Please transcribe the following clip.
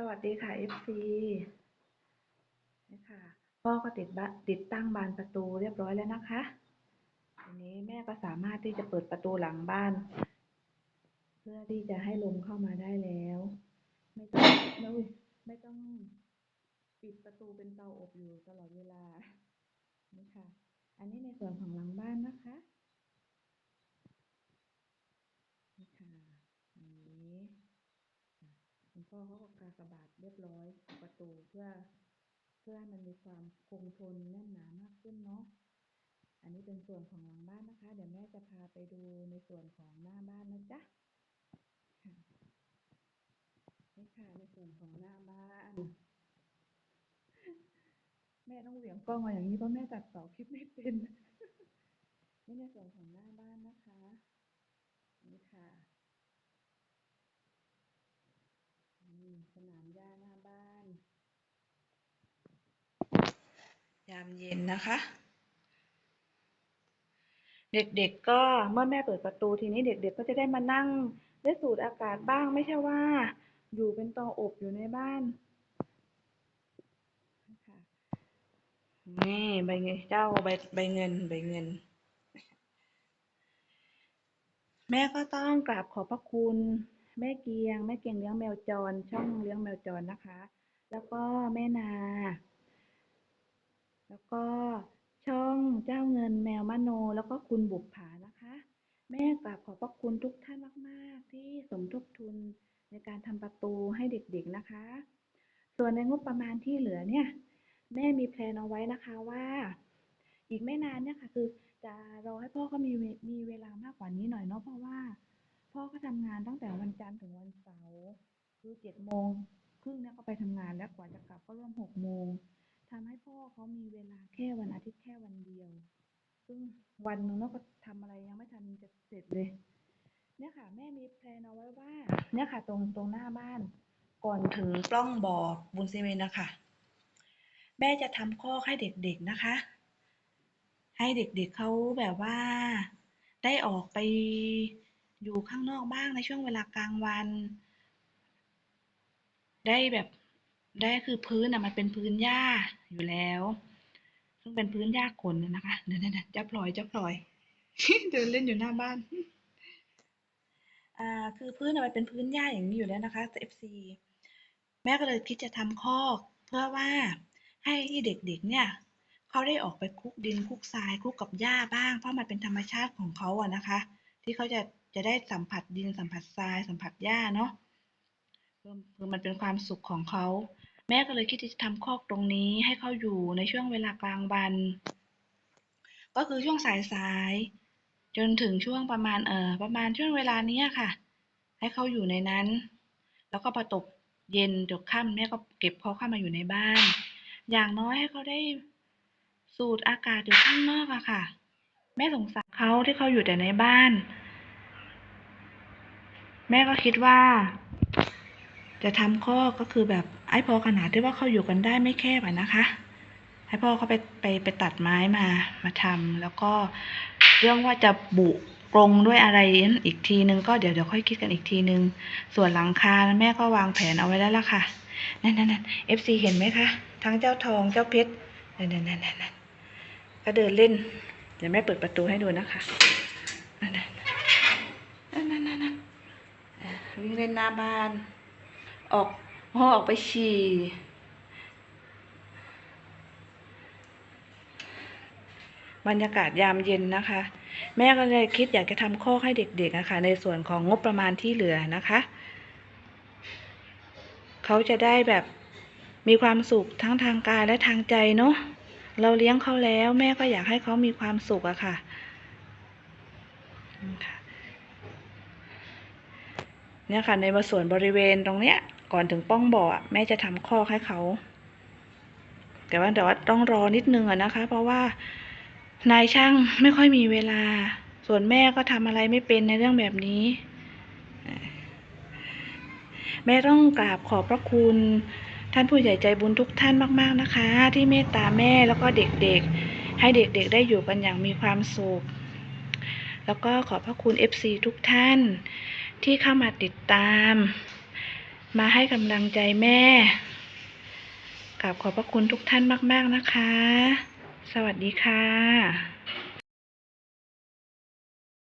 สวัสดีค่ะ FC นี่ค่ะพ่อก็ติดติดตั้งบานประตูเรียบร้อยแล้วนะคะทีนี้แม่ก็สามารถที่จะเปิดประตูหลังบ้าน เพื่อที่จะให้ลมเข้ามาได้แล้ว ไม่ต้องไม่ไม่ต้องปิดประตูเป็นเตาอบอยู่ตลอดเวลานี่ค่ะ อันนี้ในส่วนของหลังบ้านนะคะ นี่ค่ะอันนี้คุณ พ่อเขาก็กากบาทเรียบร้อยประตูเพื่อ เพื่อให้มันมีความคงทนแน่นหนามากขึ้นเนาะอันนี้เป็นส่วนของหลังบ้านนะคะ เดี๋ยวแม่จะพาไปดูในส่วนของหน้าบ้านนะจ๊ะค่ะนี่ค่ะในส่วนของหน้าบ้านแม่ต้องเหวี่ยงกล้องมาอย่างนี้เพราะแม่ตัดต่อคลิปไม่เป็นนี่ในส่วนของหน้าบ้านนะคะ นี่ค่ะนี่ สนามหญ้าหน้าบ้าน ยามเย็นนะคะ เด็กๆก็เมื่อแม่เปิดประตูทีนี้เด็กๆก็จะได้มานั่งได้สูดอากาศบ้างไม่ใช่ว่า อยู่เป็นตออบอยู่ในบ้านนี่ใบเงินเจ้าใบใบเงินใบเงิน แม่ก็ต้องกราบขอบพระคุณ แม่เกียง แม่เกียงเลี้ยงแมวจร ช่องเลี้ยงแมวจรนะคะ แล้วก็แม่นา แล้วก็ช่องเจ้าเงินแมวมโน แล้วก็คุณบุปผานะคะ แม่กราบขอบพระคุณทุกท่านมาก ๆ ที่สมทบทุนในการทำประตูให้เด็กๆนะคะ ส่วนในงบประมาณที่เหลือเนี่ย แม่มีแพลนเอาไว้นะคะว่า อีกไม่นานเนี่ยค่ะ คือจะรอให้พ่อเขามีมีเวลามากกว่านี้หน่อยเนาะเพราะว่า พ่อก็ทำงานตั้งแต่วันจันทร์ถึงวันเสาร์ คือเจ็ดโมงครึ่งเนี่ยก็ไปทำงานแล้วกว่าจะกลับก็เริ่มหกโมง ทำให้พ่อเขามีเวลาแค่วันอาทิตย์แค่วันเดียว ซึ่งวันหนึ่งเนาะก็ทำอะไรยังไม่ทันจะเสร็จเลย เนี่ยค่ะ แม่มีแพลนเอาไว้ว่า เนี่ยค่ะ ตรงตรงหน้าบ้าน ก่อนถึงปล้องบ่อบุญซีเมนนะคะ แม่จะทำคอให้เด็กๆนะคะ ให้เด็กๆเขาแบบว่า ได้ออกไป อยู่ข้างนอกบ้างในช่วงเวลากลางวัน ได้แบบได้คือพื้นอะมันเป็นพื้นหญ้าอยู่แล้ว ซึ่งเป็นพื้นหญ้าขนนะนะคะเดี๋ยวๆๆเจ้าพลอยเจ้าพลอยเดินเล่นอยู่หน้าบ้านอ่าคือพื้นอะมันเป็นพื้นหญ้าอย่างนี้อยู่แล้วนะคะ FC แม่ก็เลยคิดจะทำคอกเพื่อว่าให้ที่เด็กๆเนี่ยเขาได้ออกไปคลุกดินคลุกทรายคลุกกับหญ้าบ้าง เพราะมันเป็นธรรมชาติของเขาอะนะคะ ที่เขาจะจะได้สัมผัสดินสัมผัสทรายสัมผัสหญ้าเนาะคือคือมันเป็นความสุขของเขาแม่ก็เลยคิดที่จะทำคอกตรงนี้ให้เขาอยู่ในช่วงเวลากลางวัน ก็คือช่วงสายๆจนถึงช่วงประมาณเอ่อประมาณช่วงเวลานี้ค่ะ ให้เขาอยู่ในนั้น แล้วก็พอตกเย็นจบค่ำเนี่ก็เก็บเขาเข้ามาอยู่ในบ้าน อย่างน้อยให้เขาได้สูดอากาศอยู่ข้างนอกอะค่ะ แม่สงสารเขาที่เขาอยู่แต่ในบ้าน แม่ก็คิดว่า จะทำข้อก็คือแบบไอ้พอขนาดที่ว่าเขาอยู่กันได้ไม่แคบอะนะคะให้พ่อเขาไปไปไปตัดไม้มามาทำแล้วก็เรื่องว่าจะบุกรงด้วยอะไรนั้นอีกทีนึงก็เดี๋ยวเดี๋ยวค่อยคิดกันอีกทีนึง ส่วนหลังคาแม่ก็วางแผนเอาไว้แล้วล่ะค่ะนั่นนั่นนั่น FC เห็นไหมคะ ทั้งเจ้าทองเจ้าเพชรนั่นนั่นนั่นนั่นนั่นก็เดินเล่น เดี๋ยวแม่เปิดประตูให้ดูนะคะนั่นนั่นนั่นนั่นนั่นวิ่งเล่นหน้าบ้าน ออกพ่อออกไปฉี่บรรยากาศยามเย็นนะคะ แม่ก็เลยคิดอยากจะทำคอกให้เด็กๆนะคะในส่วนของงบประมาณที่เหลือนะคะเขาจะได้แบบมีความสุขทั้งทางกายและทางใจเนาะ เราเลี้ยงเขาแล้วแม่ก็อยากให้เขามีความสุขอะค่ะ เนี่ยค่ะในส่วนบริเวณตรงเนี้ย ก่อนถึงป้องบ่อแม่จะทำคอกให้เขาแต่ว่าแต่ว่าต้องรอนิดนึงอะนะคะ เพราะว่านายช่างไม่ค่อยมีเวลา ส่วนแม่ก็ทำอะไรไม่เป็นในเรื่องแบบนี้ แม่ต้องกราบขอบพระคุณ ท่านผู้ใหญ่ใจบุญทุกท่านมาก ๆนะคะ ที่เมตตาแม่แล้วก็เด็กๆ ให้เด็กๆได้อยู่กันอย่างมีความสุข แล้วก็ขอบพระคุณ FC ทุกท่าน ที่เข้ามาติดตาม มาให้กำลังใจแม่กราบขอบพระคุณทุกท่านมาก ๆนะคะ สวัสดีค่ะ